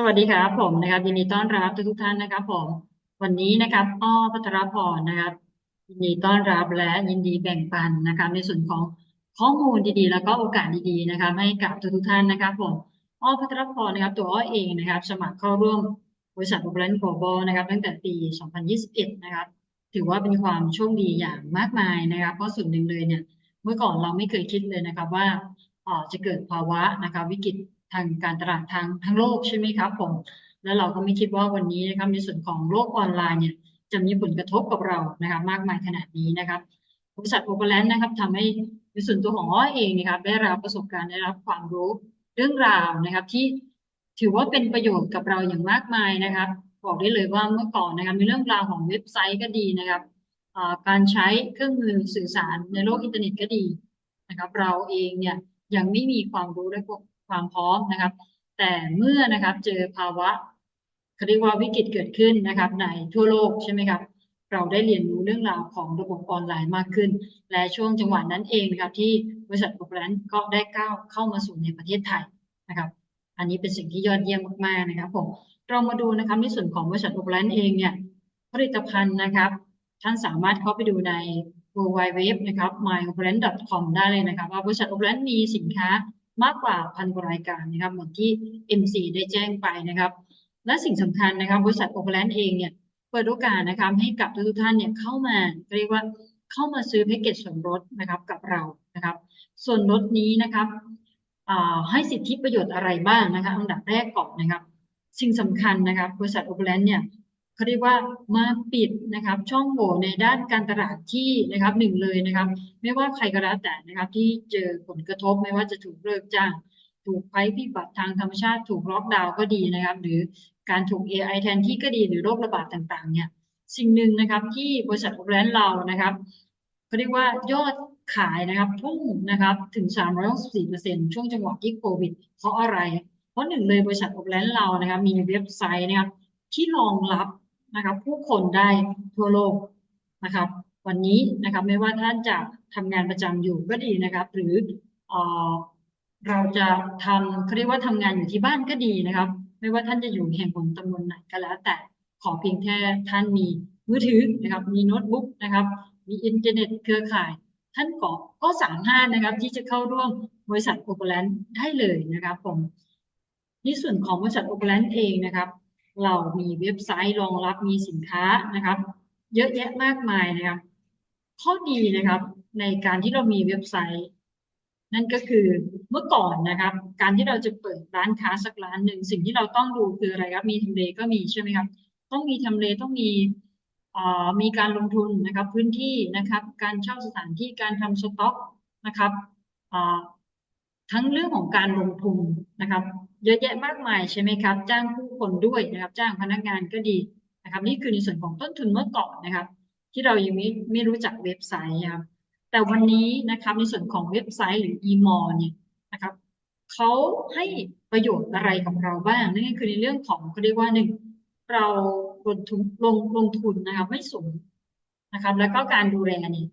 สวัสดีครับผมนะครับยินดีต้อนรับทุกทุกท่านนะครับ ผมวันนี้นะครับอ้อพัทรพรนะครับ ยินดีต้อนรับและยินดีแบ่งปันนะครับ ในส่วนของข้อมูลดีๆ แล้วก็โอกาสดีๆนะครับ ให้กับทุกทุกท่านนะครับ ผมอ้อพัทรพรนะครับ ตัวอ้อเองนะครับ สมัครเข้าร่วมบริษัท o p e r a n Global นะครับ ตั้งแต่ปี 2021 นะครับ ถือว่าเป็นความโชคดีอย่างมากมายนะครับ เพราะส่วนหนึ่งเลยเนี่ย เมื่อก่อนเราไม่เคยคิดเลยนะครับว่าจะเกิดภาวะนะครับวิกฤต ทางการตลาดทางทั้งโลกใช่ไหมครับผม แล้วเราก็ไม่คิดว่าวันนี้นะครับในส่วนของโลกออนไลน์เนี่ยจะมีผลกระทบกับเรานะครับมากมายขนาดนี้นะครับบริษัทโอเปอร์แลนด์นะครับทำให้ในส่วนตัวของอ้อเองนะครับได้รับประสบการณ์ได้รับความรู้เรื่องราวนะครับ ที่ถือว่าเป็นประโยชน์กับเราอย่างมากมายนะครับบอกได้เลยว่าเมื่อก่อนนะครับมีเรื่องราวของเว็บไซต์ก็ดีนะครับการใช้เครื่องมือสื่อสารในโลกอินเทอร์เน็ตก็ดีนะครับ เราเองเนี่ยยังไม่มีความรู้และ ความพร้อมนะครับ แต่เมื่อนะครับเจอภาวะเขาเรียกว่าวิกฤตเกิดขึ้นนะครับ ในทั่วโลกใช่ไหมครับ เราได้เรียนรู้เรื่องราวของระบบออนไลน์มากขึ้น และช่วงจังหวะนั้นเองนะครับ ที่บริษัทโปรแกรมก็ได้ก้าวเข้ามาสู่ในประเทศไทยนะครับ อันนี้เป็นสิ่งที่ยอดเยี่ยมมากๆนะครับผมเรามาดูนะครับในส่วนของบริษัทโปรแกรมเองเนี่ยผลิตภัณฑ์นะครับท่านสามารถเข้าไปดูใน w w w นะครับ myobrand.com ได้เลยนะครับ ว่าบริษัทโอเ r a n มีสินค้า มากกว่าพันกว่ารายการนะครับเหมือนที่ MC ได้แจ้งไปนะครับ และสิ่งสำคัญนะครับบริษัทโอเ r a n เองเนี่ยเปิดโอกาสนะครับให้กับทุกท่านเนี่ยเข้ามาเรียกว่าเข้ามาซื้อแพ็กเกจส่วนลดนะครับกับเรานะครับ ส่วนลดนี้นะครับให้สิทธิประโยชน์อะไรบ้างนะคะอันดับแรกก่อนนะครับ สิ่งสำคัญนะครับบริษัทโอเ r a n เนี่ย เขาเรียกว่ามาปิดนะครับช่องโหว่ในด้านการตลาดที่นะครับหนึ่งเลยนะครับ ไม่ว่าใครก็แล้วแต่นะครับที่เจอผลกระทบไม่ว่าจะถูกเลิกจ้าง ถูกภัยพิบัติทางธรรมชาติถูกล็อกดาวน์ก็ดีนะครับ หรือการถูก AI แทนที่ก็ดีหรือโรคระบาดต่างๆ เนี่ยสิ่งหนึ่งนะครับที่บริษัทโอเปอเรนเรานะครับเขาเรียกว่ายอดขายนะครับพุ่งนะครับถึง 364%ช่วงจังหวะที่โควิด เพราะอะไร เพราะหนึ่งเลยบริษัทโอเปอเรนเรานะครับมีเว็บไซต์นะครับที่รองรับ นะครับผู้คนได้ทั่วโลกนะครับ วันนี้นะครับไม่ว่าท่านจะทำงานประจำอยู่ก็ดีนะครับ หรือเอเราจะทำเขาเรียกว่าทำงานอยู่ที่บ้านก็ดีนะครับ ไม่ว่าท่านจะอยู่แห่งบนตำบลไหนก็แล้ว แต่ขอเพียงแค่ท่านมีมือถือนะครับ มีโน้ตบุ๊กนะครับ มีอินเทอร์เน็ตเครือข่าย ท่านก็ก็สามารถนะครับ ที่จะเข้าร่วมบริษัทโอเปอร์แลนได้เลยนะครับผมในส่วนของบริษัทโอเปอร์แลนเองนะครับ เรามีเว็บไซต์รองรับมีสินค้านะครับ เยอะแยะมากมายนะครับ ข้อดีนะครับในการที่เรามีเว็บไซต์ นั่นก็คือเมื่อก่อนนะครับ การที่เราจะเปิดร้านค้าสักร้านหนึ่งสิ่งที่เราต้องดูคืออะไรครับ มีทำเลก็มีใช่ไหมครับ ต้องมีทำเลต้องมีมีการลงทุนนะครับพื้นที่นะครับ การเช่าสถานที่การทำสต็อกนะครับทั้งเรื่องของการลงทุนนะครับ เยอะแยะมากมายใช่ไหมครับ จ้างผู้คนด้วยนะครับ จ้างพนักงานก็ดีนะครับ นี่คือในส่วนของต้นทุนเมื่อก่อนนะครับ ที่เรายังไม่ไม่รู้จักเว็บไซต์ครับ แต่วันนี้นะครับในส่วนของเว็บไซต์หรือ e-mall เนี่ยนะครับเขาให้ประโยชน์อะไรกับเราบ้าง นั่นก็คือในเรื่องของเขาเรียกว่าหนึ่งเราลงทุนลงลงทุนนะครับไม่สูงนะครับ แล้วก็การดูแลนี่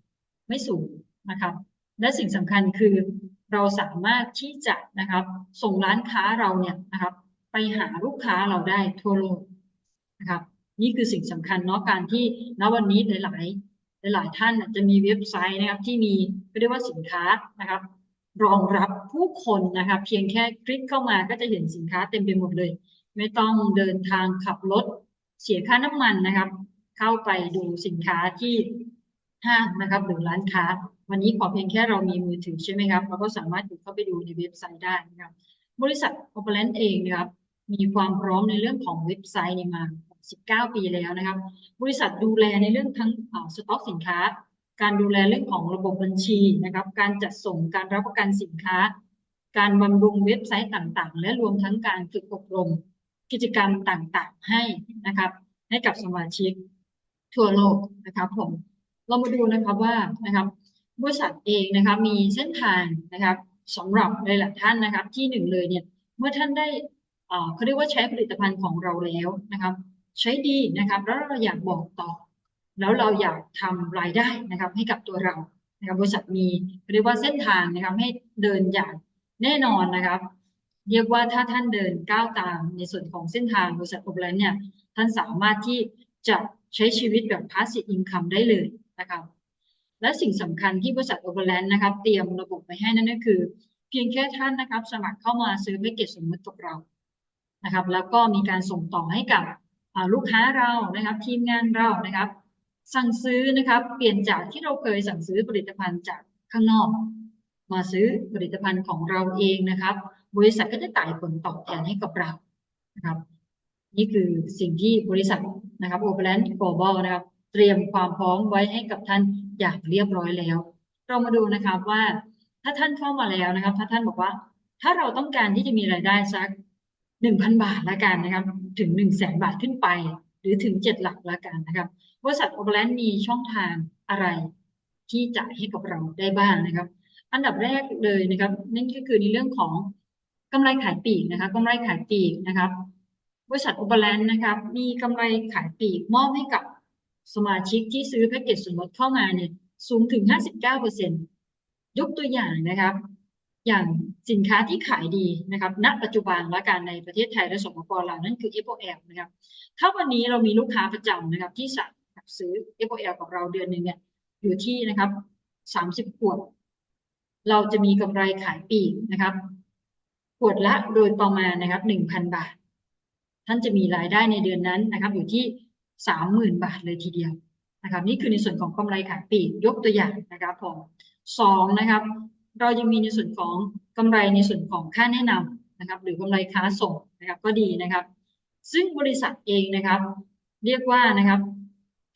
ไม่สูงนะครับ และสิ่งสำคัญคือ เราสามารถที่จะนะครับส่งร้านค้าเราเนี่ยนะครับ ไปหาลูกค้าเราได้ทั่วโลกนะครับ นี่คือสิ่งสำคัญเนาะการที่ณวันนี้หลาย ๆ หลาย ๆ ท่านจะมีเว็บไซต์นะครับที่มีเรียกว่าสินค้านะครับ รองรับผู้คนนะครับ เพียงแค่คลิกเข้ามาก็จะเห็นสินค้าเต็มไปหมดเลย ไม่ต้องเดินทางขับรถเสียค่าน้ำมันนะครับ เข้าไปดูสินค้าที่ห้างนะครับหรือร้านค้า วันนี้ขอเพียงแค่เรามีมือถือใช่ไหมครับเราก็สามารถเข้าไปดูในเว็บไซต์ได้นะครับ บริษัท o p e r a n t เองนะครับ มีความพร้อมในเรื่องของเว็บไซต์มา 19 ปีแล้วนะครับ บริษัทดูแลในเรื่องทั้งสต็อกสินค้า การดูแลเรื่องของระบบบัญชีนะครับ การจัดส่งการรับประกันสินค้า การบำรุงเว็บไซต์ต่างๆ และรวมทั้งการฝึกอบรม กิจกรรมต่างๆ ให้นะครับ ให้กับสมาชิกทั่วโลกนะครับผมเรามาดูนะครับว่านะครับ บริษัทเองนะครับมีเส้นทางนะครับสำหรับหลายๆท่านนะครับที่หนึ่งเลยเนี่ยเมื่อท่านได้เขาเรียกว่าใช้ผลิตภัณฑ์ของเราแล้วนะครับ ใช้ดีนะครับ แล้วเราอยากบอกต่อ แล้วเราอยากทำรายได้นะครับ ให้กับตัวเรานะครับบริษัทมีเรียกว่าเส้นทางนะครับให้เดินอย่างแน่นอนนะครับ เรียกว่าถ้าท่านเดินก้าวตามในส่วนของเส้นทางบริษัทโอเปอเรนเนี่ยท่านสามารถที่จะใช้ชีวิตแบบ passive income ได้เลยนะครับ และสิ่งสำคัญที่บริษัทโอเปอเรนด์นะครับเตรียมระบบไว้ให้นั่นก็คือ เพียงแค่ท่านนะครับ สมัครเข้ามาซื้อแพ็กเกจสมมติกับเรานะครับ แล้วก็มีการส่งต่อให้กับลูกค้าเรานะครับ ทีมงานเรานะครับ สั่งซื้อนะครับ เปลี่ยนจากที่เราเคยสั่งซื้อผลิตภัณฑ์จากข้างนอก มาซื้อผลิตภัณฑ์ของเราเองนะครับ บริษัทก็จะจ่ายผลตอบแทนให้กับเรานะครับ นี่คือสิ่งที่บริษัทนะครับ o p e r a n d Global นะครับ เตรียมความพร้อมไว้ให้กับท่านอย่างเรียบร้อยแล้ว เรามาดูนะครับว่าถ้าท่านเข้ามาแล้วนะครับ ถ้าท่านบอกว่า ถ้าเราต้องการที่จะมีรายได้สักหนึ่งพันบาทละกันนะครับ ถึงหนึ่งแสนบาทขึ้นไป หรือถึงเจ็ดหลักละกันนะครับบริษัทโอเปอเรนมีช่องทางอะไรที่จ่ายให้กับเราได้บ้างนะครับ อันดับแรกเลยนะครับ นั่นก็คือในเรื่องของกำไรขายปีกนะคะกำไรขายปีกนะครับ บริษัทโอเปอเรนนะครับ มีกำไรขายปีกมอบให้กับ สมาชิกที่ซื้อแพ็กเกจส่วนลดเข้ามาเนี่ยสูงถึง 59%ยกตัวอย่างนะครับ อย่างสินค้าที่ขายดีนะครับ ณ ปัจจุบันและการในประเทศไทยและสปปลาวนั่นคือ FOL นะครับ ถ้าวันนี้เรามีลูกค้าประจำนะครับ ที่สั่งซื้อ FOL กับเราเดือนหนึ่งเนี่ยอยู่ที่นะครับ 30 ขวด เราจะมีกำไรขายปีกนะครับ ขวดละโดยประมาณนะครับ 1,000 บาท ท่านจะมีรายได้ในเดือนนั้นนะครับ อยู่ที่ 30,000 บาทเลยทีเดียวนะครับนี่คือในส่วนของกำไรขายปลีกยกตัวอย่างนะครับผมสองนะครับ เรายังมีในส่วนของกำไรในส่วนของค่าแนะนำนะครับ หรือกำไรค้าส่งนะครับก็ดีนะครับ ซึ่งบริษัทเองนะครับ เรียกว่านะครับ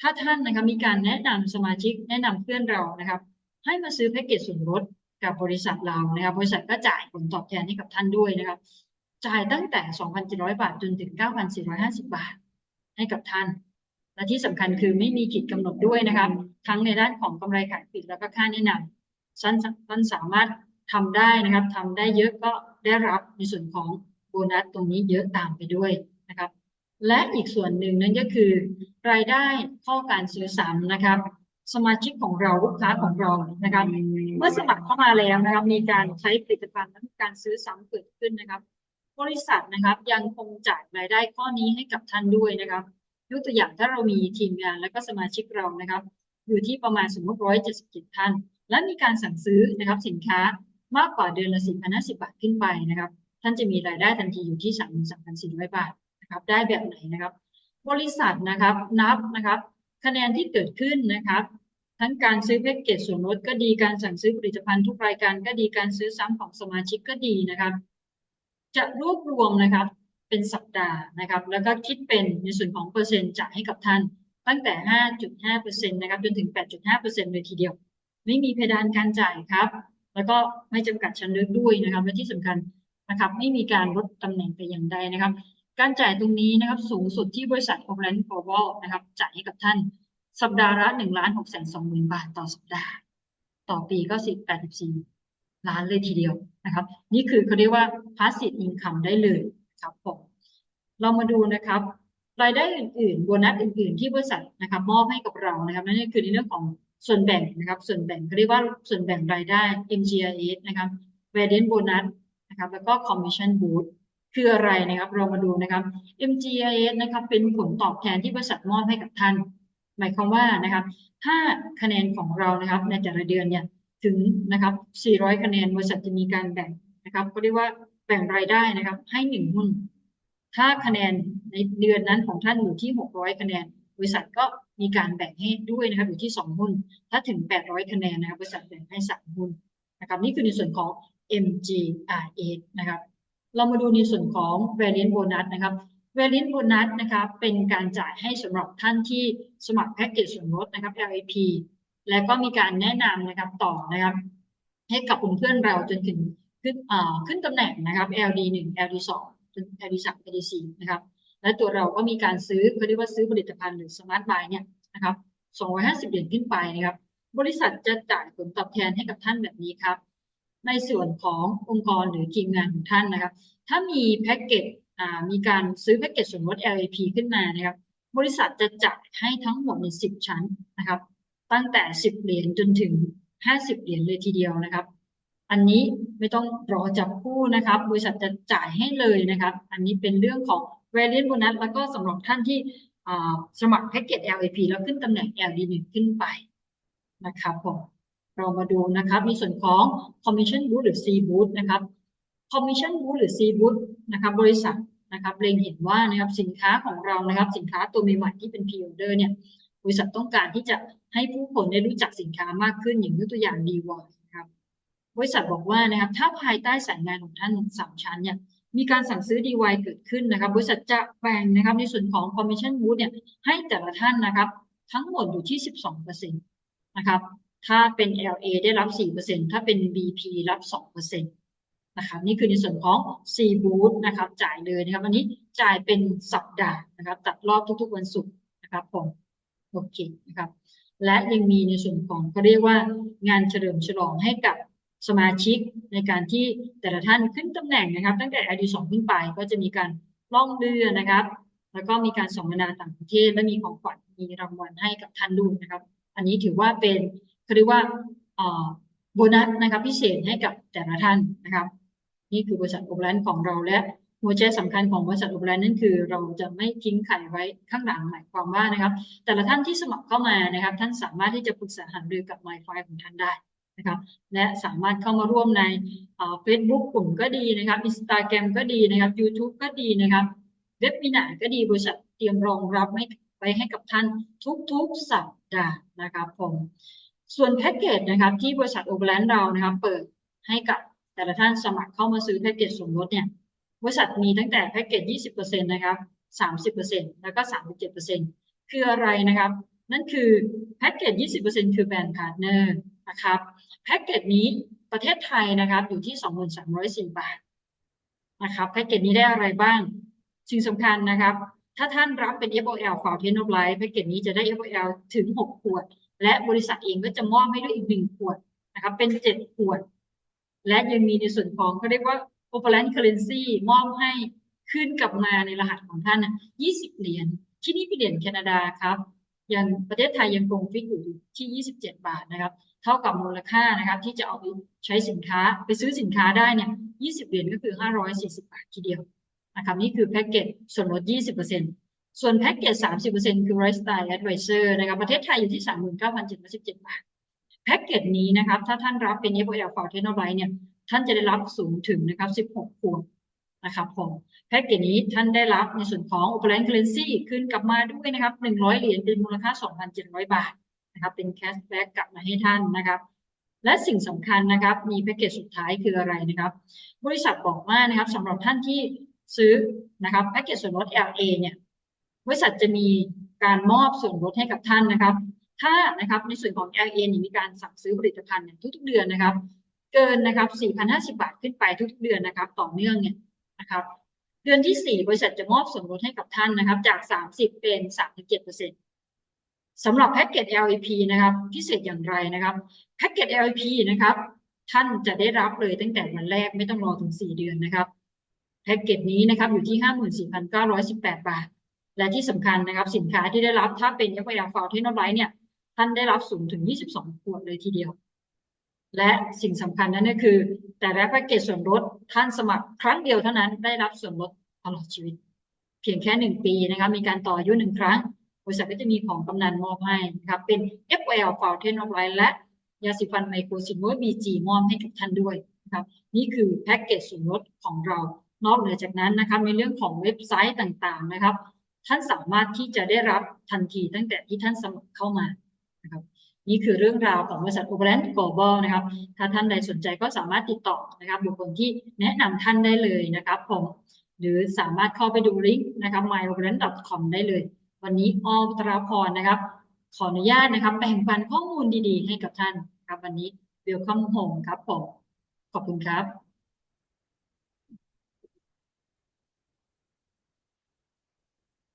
ถ้าท่านนะครับมีการแนะนำสมาชิกแนะนำเพื่อนเรานะครับ ให้มาซื้อแพ็กเกจส่วนลดกับบริษัทเรานะครับ บริษัทก็จ่ายผลตอบแทนให้กับท่านด้วยนะครับ จ่ายตั้งแต่ 2,700 บาทจนถึง 9,450 บาทให้กับท่าน และที่สำคัญคือไม่มีขีดกำหนดด้วยนะครับทั้งในด้านของกำไรขายปลีกแล้วก็ค่าแนะนำท่านท่านสามารถทำได้นะครับทำได้เยอะก็ได้รับในส่วนของโบนัสตรงนี้เยอะตามไปด้วยนะครับ และอีกส่วนหนึ่งนั่นก็คือ รายได้ข้อการซื้อซ้ำนะครับ สมาชิกของเราลูกค้าของเรานะครับ เมื่อสมัครเข้ามาแล้วนะครับ มีการใช้ผลิตภัณฑ์และมีการซื้อซ้ำเกิดขึ้นนะครับ บริษัทนะครับยังคงจ่ายรายได้ข้อนี้ให้กับท่านด้วยนะครับ ยกตัวอย่างถ้าเรามีทีมงานและก็สมาชิกเรานะครับ อยู่ที่ประมาณสมมติร้อยเจ็ดสิบเจ็ดท่าน และมีการสั่งซื้อนะครับสินค้ามากกว่าเดือนละสี่พันห้าสิบบาทขึ้นไปนะครับ ท่านจะมีรายได้ทันทีอยู่ที่สามหมื่นสามพันสี่ร้อยบาทนะครับได้แบบไหนนะครับ บริษัทนะครับนับนะครับ คะแนนที่เกิดขึ้นนะครับ ทั้งการซื้อแพ็กเกจส่วนลดก็ดีการสั่งซื้อผลิตภัณฑ์ทุกรายการก็ดีการซื้อซ้ำของสมาชิกก็ดีนะครับ จะรวบรวมนะครับ เป็นสัปดาห์นะครับ แล้วก็คิดเป็นในส่วนของเปอร์เซ็นต์จ่ายให้กับท่าน ตั้งแต่ 5.5%นะครับจนถึง 8.5%เลยทีเดียว ไม่มีเพดานการจ่ายครับ แล้วก็ไม่จำกัดชั้นเลือกด้วยนะครับ และที่สำคัญนะครับไม่มีการลดตำแหน่งแต่อย่างใดนะครับ การจ่ายตรงนี้นะครับสูงสุดที่บริษัท o p e r a n d Global นะครับจ่ายให้กับท่าน สัปดาห์ละหนึ่งล้านหกแสนสองหมื่นบาทต่อสัปดาห์ ต่อปีก็สิบแปดสิบสี่ล้านเลยทีเดียวนะครับ นี่คือเขาเรียกว่า passive income ได้เลย ครับผมเรามาดูนะครับรายได้อื่นๆโบนัสอื่น ๆ ที่บริษัทนะครับมอบให้กับเรานะครับนั่นคือในเรื่องของส่วนแบ่งนะครับส่วนแบ่งเขาเรียกว่าส่วนแบ่งรายได้ MGIS นะครับ variant bonus นะครับแล้วก็ commission boost คืออะไรนะครับเรามาดูนะครับ MGIS นะครับเป็นผลตอบแทนที่บริษัทมอบให้กับท่าน หมายความว่านะครับถ้าคะแนนของเรานะครับในแต่ละเดือนเนี่ยถึงนะครับ 400 คะแนนบริษัทจะมีการแบ่งนะครับก็เรียกว่า แบ่งรายได้นะครับ ให้หนึ่งหุ้น ถ้าคะแนนในเดือนนั้นของท่านอยู่ที่600คะแนน บริษัทก็มีการแบ่งให้ด้วยนะครับอยู่ที่2หุ้น ถ้าถึง800คะแนนนะครับบริษัทแบ่งให้3หุ้นนะครับนี่คือในส่วนของ MGRA นะครับ เรามาดูในส่วนของ variant bonus นะครับ variant bonus นะครับ เป็นการจ่ายให้สำหรับท่านที่สมัครแพ็กเกจส่วนลดนะครับ LAP และก็มีการแนะนำนะครับต่อนะครับ ให้กับเพื่อนเราจนถึง ขึ้นขึ้นตำแหน่งนะครับ LD 1 LD 2จน LD 3 LD 4นะครับ และตัวเราก็มีการซื้อเขาเรียกว่าซื้อผลิตภัณฑ์หรือ Smart Buy เนี่ยนะครับ250 เหรียญขึ้นไปนะครับ บริษัทจะจ่ายผลตอบแทนให้กับท่านแบบนี้ครับ ในส่วนขององค์กรหรือทีมงานของท่านนะครับ ถ้ามีแพ็กเกจมีการซื้อแพ็กเกจส่วนลด LAP ขึ้นมานะครับ บริษัทจะจ่ายให้ทั้งหมดใน 10 ชั้นนะครับ ตั้งแต่ 10 เหรียญจนถึง 50 เหรียญเลยทีเดียวนะครับ อันนี้ไม่ต้องรอจับคู่นะครับ บริษัทจะจ่ายให้เลยนะครับ อันนี้เป็นเรื่องของ variant bonus แล้วก็สำหรับท่านที่สมัครแพ็กเกจ LAP แล้วขึ้นตำแหน่ง LD1 ขึ้นไปนะครับผมเรามาดูนะครับในส่วนของ commission boost หรือ C boost นะครับ commission boost หรือ C boost นะครับ บริษัทนะครับเล็งเห็นว่านะครับสินค้าของเรานะครับ สินค้าตัวใหม่ๆที่เป็น p order เนี่ยบริษัทต้องการที่จะให้ผู้คนได้รู้จักสินค้ามากขึ้นอย่างยกตัวอย่างดีวอรั บริษัทบอกว่านะครับถ้าภายใต้สายงานของท่านสามชั้นเนี่ยมีการสั่งซื้อ DY เกิดขึ้นนะครับ บริษัทจะแบ่งนะครับในส่วนของ commission boost เนี่ยให้แต่ละท่านนะครับ ทั้งหมดอยู่ที่ 12%นะครับถ้าเป็น LA ได้รับ 4%ถ้าเป็น BP รับ 2%นะครับนี่คือในส่วนของ C boost นะครับจ่ายเลยนะครับอันนี้จ่ายเป็นสัปดาห์นะครับ ตัดรอบทุกๆวันศุกร์นะครับผมโอเคนะครับ และยังมีในส่วนของเขาเรียกว่างานเฉลิมฉลองให้กับ สมาชิกในการที่แต่ละท่านขึ้นตำแหน่งนะครับ ตั้งแต่ ID 2ขึ้นไปก็จะมีการล่องเรือนะครับ แล้วก็มีการสัมมนาต่างประเทศและมีของขวัญมีรางวัลให้กับท่านด้วยนะครับ อันนี้ถือว่าเป็นเขาเรียกว่าโบนัสนะครับพิเศษให้กับแต่ละท่านนะครับ นี่คือบริษัทโอเปอเรนของเราและหัวใจสำคัญของบริษัทโอเปอเรนนั่นคือ เราจะไม่ทิ้งไข่ไว้ข้างหลังหมายความว่านะครับ แต่ละท่านที่สมัครเข้ามานะครับ ท่านสามารถที่จะปรึกษาหารือกับ m y f i ของท่านได้ นะครับและสามารถเข้ามาร่วมในเฟซบุ๊กกลุ่มก็ดีนะครับอินสตาแกรมก็ดีนะครับ YouTube ก็ดีนะครับเว็บมีนาก็ดีบริษัทเตรียมรองรับไว้ไว้ให้กับท่านทุกๆสัปดาห์นะครับผมส่วนแพ็กเกจนะครับที่บริษัทโอเปอเรนเรานะครับเปิดให้กับแต่ละท่านสมัครเข้ามาซื้อแพ็กเกจส่วนลดเนี่ยบริษัทมีตั้งแต่แพ็กเกจ 20%นะครับ 30%แล้วก็ 37%คืออะไรนะครับ นั่นคือแพ็กเกจ 20%คือแบรนด์พาร์ทเนอร์ นะครับแพ็กเกจนี้ประเทศไทยนะครับอยู่ที่ 2304บาทนะครับแพ็กเกจนี้ได้อะไรบ้างสิ่งสำคัญนะครับ ถ้าท่านรับเป็น FOL Fountain of Life แพ็กเกจนี้จะได้ FOL ถึง 6 ขวด และบริษัทเองก็จะมอบให้ด้วยอีก 1 ขวดนะครับเป็น 7 ขวด และยังมีในส่วนของเขาเรียกว่า Operant Currency มอบให้ขึ้นกลับมาในรหัสของท่านนะ20 เหรียญที่นี่เป็นเหรียญแคนาดาครับ ยังประเทศไทยยังคงฟิกอยู่ที่ 27 บาทนะครับ เท่ากับมูลค่านะครับที่จะเอาไปใช้สินค้าไปซื้อสินค้าได้เนี่ย 20 เหรียญก็คือ 540 บาททีเดียวนะครับนี่คือแพ็กเกจส่วนลด 20%ส่วนแพ็กเกจ 30%คือ Lifestyle Advisor นะครับประเทศไทยอยู่ที่ 39,717 บาท แพ็กเกจนี้นะครับถ้าท่านรับเป็น FOL Fountain of Life เนี่ยท่านจะได้รับสูงถึงนะครับ 16ขวด นะครับผมแพ็กเกจนี้ท่านได้รับในส่วนของ Operant Currency ขึ้นกลับมาด้วยนะครับ 100 เหรียญเป็นมูลค่า 2,700 บาทนะครับ เป็นแคชแบ็กกลับมาให้ท่านนะครับ และสิ่งสำคัญนะครับ มีแพ็กเกจสุดท้ายคืออะไรนะครับ บริษัทบอกว่านะครับสำหรับท่านที่ซื้อนะครับแพ็กเกจส่วนลด LA เนี่ย บริษัทจะมีการมอบส่วนลดให้กับท่านนะครับ ถ้านะครับในส่วนของ LA นี่มีการสั่งซื้อผลิตภัณฑ์เนี่ยทุกๆเดือนนะครับ เกินนะครับ4,050 บาทขึ้นไปทุกๆเดือนนะครับ ต่อเนื่องเนี่ย นะครับ เดือนที่ 4 บริษัทจะมอบส่วนลดให้กับท่านนะครับ จาก 30 เป็น 37%สำหรับแพ็กเกจ LAP นะครับ พิเศษอย่างไรนะครับแพ็กเกจ LAP นะครับ ท่านจะได้รับเลยตั้งแต่วันแรกไม่ต้องรอถึง 4 เดือนนะครับแพ็กเกจนี้นะครับอยู่ที่ 54,918 บาท และที่สำคัญนะครับ สินค้าที่ได้รับถ้าเป็น FIR f o u n t a i n of Life เนี่ยท่านได้รับสูงถึง 22 ขวดเลยทีเดียว และสิ่งสำคัญนั้นก็คือ แต่ละแพ็กเกจส่วนลดท่านสมัครครั้งเดียวเท่านั้นได้รับส่วนลดตลอดชีวิต เพียงแค่หนึ่งปีนะครับมีการต่ออายุหนึ่งครั้ง บริษัทก็จะมีของกำนันมอบให้นะครับเป็น FL Fountain of Life และยาสีฟันไมโครซินโนบีจีมอบให้กับท่านด้วยนะครับนี่คือแพ็กเกจส่วนลดของเรา นอกเหนือจากนั้นนะครับในเรื่องของเว็บไซต์ต่างๆนะครับ ท่านสามารถที่จะได้รับทันทีตั้งแต่ที่ท่านสมัครเข้ามานะครับ นี่คือเรื่องราวของบริษัท o p e r a n t Global นะครับ ถ้าท่านใดสนใจก็สามารถติดต่อนะครับบุคคลที่แนะนำท่านได้เลยนะครับผม หรือสามารถเข้าไปดูลิงก์นะครับ myoperant.com ได้เลย วันนี้ออตราพรนะครับ ขออนุญาตนะครับแบ่งปันข้อมูลดีๆ ให้กับท่านครับวันนี้ Welcome Home ครับผม ขอบคุณครับ